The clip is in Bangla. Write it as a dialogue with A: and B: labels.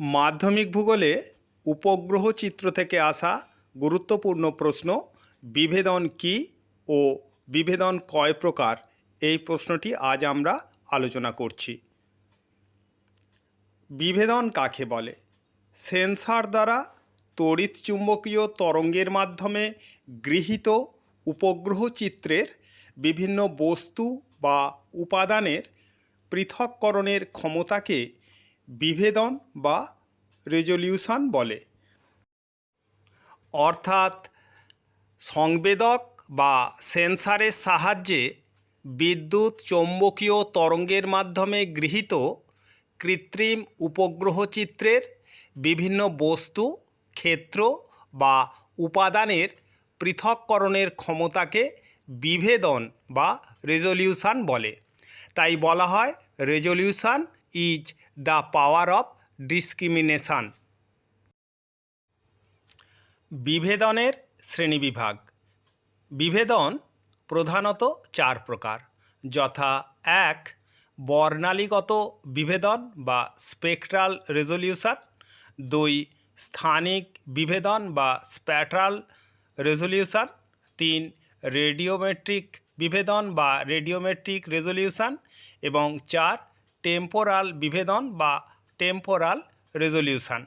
A: মাধ্যমিক ভূগোলে উপগ্রহ চিত্র থেকে আসা গুরুত্বপূর্ণ প্রশ্ন, বিভেদন কী ও বিভেদন কয় প্রকার? এই প্রশ্নটি আজ আমরা আলোচনা করছি। বিভেদন কাকে বলে? সেন্সার দ্বারা তড়িৎ চুম্বকীয় তরঙ্গের মাধ্যমে গৃহীত উপগ্রহ চিত্রের বিভিন্ন বস্তু বা উপাদানের পৃথককরণের ক্ষমতাকে বিভেদন বা রেজলিউশন বলে। অর্থাৎ সংবেদক বা সেন্সারের সাহায্যে বিদ্যুৎ চৌম্বকীয় তরঙ্গের মাধ্যমে গৃহীত কৃত্রিম উপগ্রহ চিত্রের বিভিন্ন বস্তু, ক্ষেত্র বা উপাদানের পৃথককরণের ক্ষমতাকে বিভেদন বা রেজলিউশন বলে। তাই বলা হয় resolution is the power of discrimination. বিভেদনের শ্রেণীবিভাগ। বিভেদন প্রধানত চার প্রকার, যথা এক, বর্ণালীগত বিভেদন বা স্পেকট্রাল রেজলিউশন, দুই, স্থানিক বিভেদন বা স্প্যাট্রাল রেজলিউশন, তিন, রেডিওমেট্রিক বিভেদন বা রেডিওমেট্রিক রেজলিউশন, এবং চার টেম্পোরাল বিভেদন বা টেম্পোরাল রেজলিউশন